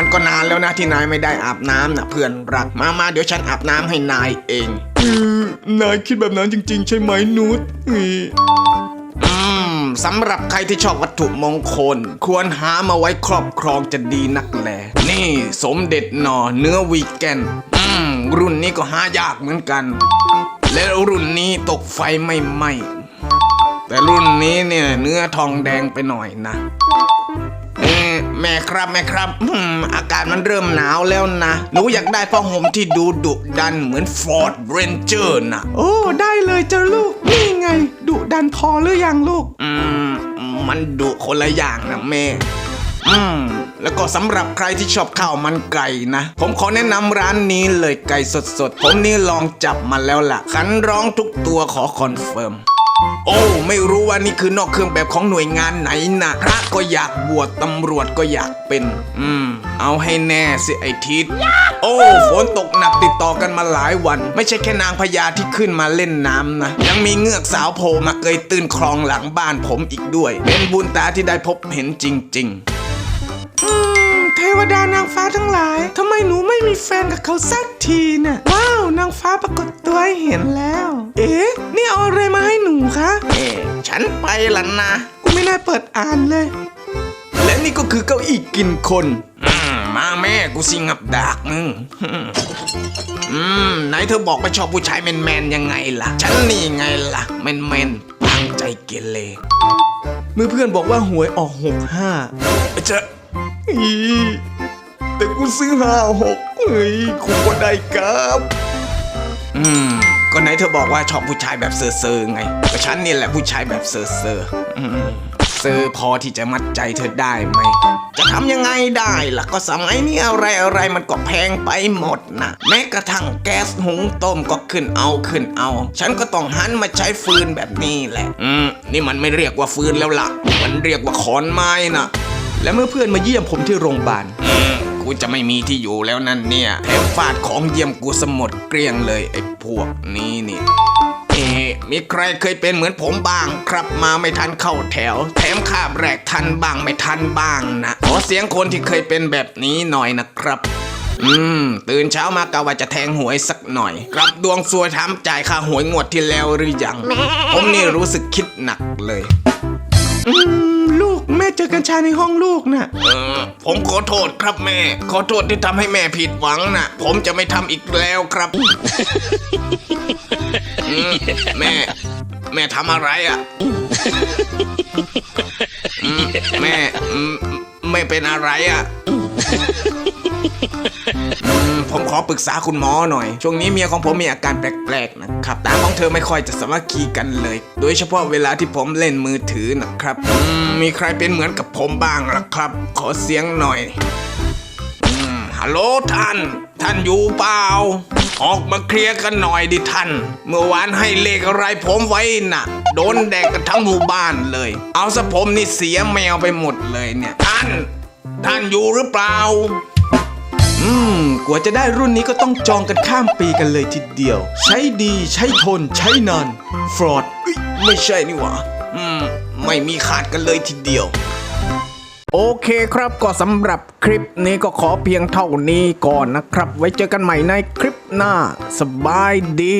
มันก็นานแล้วนะที่นายไม่ได้อาบน้ำนะเพื่อนรักมามาเดี๋ยวฉันอาบน้ำให้นายเองคือนายคิดแบบนั้นจริง ๆ ใช่ไหมนุชเฮ้ยอืมสำหรับใครที่ชอบวัตถุมงคล ควรหามาไว้ครอบครองจะดีนักแลนี่สมเด็จหน่อเนื้อวีแกนอืมรุ่นนี้ก็หายากเหมือนกัน และรุ่นนี้ตกไฟไม่ไหม้แต่รุ่นนี้เนี่ยเนื้อทองแดงไปหน่อยนะเอ๊ะ แม่ครับแม่ครับอืมอากาศมันเริ่มหนาวแล้วนะหนูอยากได้ผ้าห่มที่ดูดุดันเหมือนฟอร์ดเรนเจอร์นะโอ้ได้เลยเจ้าลูก นี่ไงดุดันพอหรือยังลูก อืมมันดุคนละอย่างนะแม่ อืมแล้วก็สำหรับใครที่ชอบข้าวมันไก่นะ ผมขอแนะนำร้านนี้เลยไก่สดๆ ผมนี่ลองจับมาแล้วล่ะขันร้องทุกตัวขอคอนเฟิร์ม โอ้ ไม่รู้ว่านี่คือนอกเครื่องแบบของหน่วยงานไหนนะพระก็อยากบวชตำรวจก็อยากเป็น อืม เอาให้แน่สิไอทิศโอ้ฝนตกหนักติดต่อกันมาหลายวัน ไม่ใช่แค่นางพญาที่ขึ้นมาเล่นน้ำนะ ยังมีเงือกสาวโผล่มาเกยตื้นคลองหลังบ้านผมอีกด้วย เป็นบุญตาที่ได้พบเห็นจริงๆอืมเทวดานางฟ้าทั้งหลาย ทำไมหนูไม่มีแฟนกับเขาสักทีน่ะ ว้าว นางฟ้าปรากฏตัวให้เห็นแล้ว เอ๊ะ นไปละนะ กูไม่น่าเปิดอ่านเลย และนี่ก็คือเก้าอี้กินคนอืมมาแม่กูสิงับดากมึงอืมไหนเธอบอกไปชอบผู้ชายแมนๆยังไงล่ะ ฉันนี่ไงล่ะ แมนๆตั้งใจเกเรเมื่อเพื่อนบอกว่าหวยออกหกห้าจะอีแต่กูซื้อห้าหกเฮ้ยกูก็ได้ครับ อืม ก็ไหนเธอบอกว่าชอบผู้ชายแบบเซอร์ๆไงก็ฉันนี่แหละผู้ชายแบบเซอร์ๆอืมเซอร์พอที่จะมัดใจเธอได้ไหม จะทำยังไงได้ล่ะก็สมัยนี้อะไรอะไรมันก็แพงไปหมดนะแม้กระทั่งแก๊สหุงต้มก็ขึ้นเอาขึ้นเอา ฉันก็ต้องหันมาใช้ฟืนแบบนี้แหละ อืมนี่มันไม่เรียกว่าฟืนแล้วล่ะ มันเรียกว่าขอนไม้นะและเมื่อเพื่อนมาเยี่ยมผมที่โรงพยาบาล กูจะไม่มีที่อยู่แล้วนั่นเนี่ยแถมฟาดของเยี่ยมกูสมดเกลี้ยงเลยไอ้พวกนี้นี่เอ๊มีใครเคยเป็นเหมือนผมบ้างครับมาไม่ทันเข้าแถว แถมคาบแรกทันบ้างไม่ทันบ้างนะขอเสียงคนที่เคยเป็นแบบนี้หน่อยนะครับอืม ตื่นเช้ามากะว่าจะแทงหวยสักหน่อย กลับดวงซวยทำจ่ายค่าหวยงวดที่แล้วหรือยัง ผมนี่รู้สึกคิดหนักเลย อืมลูกแม่เจอกัญชาในห้องลูกน่ะ เออ ผมขอโทษครับแม่ ขอโทษที่ทำให้แม่ผิดหวังนะผมจะไม่ทำอีกแล้วครับอืมแม่ แม่ทำอะไรอะอืมแม่อืมไม่เป็นอะไรอะ ผมขอปรึกษาคุณหมอหน่อย ช่วงนี้เมียของผมมีอาการแปลกๆนะครับ ตาของเธอไม่ค่อยจะสามัคคีกันเลย โดยเฉพาะเวลาที่ผมเล่นมือถือนะครับอืมมีใครเป็นเหมือนกับผมบ้างล่ะครับ ขอเสียงหน่อยอืมฮัลโหลท่าน ท่านอยู่เปล่า ออกมาเคลียร์กันหน่อยดิท่าน เมื่อวานให้เลขอะไรผมไว้น่ะ โดนแดกกันทั้งหมู่บ้านเลย เอาซะผมนี่เสียแมวไปหมดเลยเนี่ย ท่าน ท่านอยู่หรือเปล่า อืม กว่าจะได้รุ่นนี้ก็ต้องจองกันข้ามปีกันเลยทีเดียว ใช้ดีใช้ทนใช้นานฟรอดไม่ใช่นี่หว่า อืม ไม่มีขาดกันเลยทีเดียวโอเคครับก็สำหรับคลิปนี้ก็ขอเพียงเท่านี้ก่อนนะครับ ไว้เจอกันใหม่ในคลิปหน้า สบายดี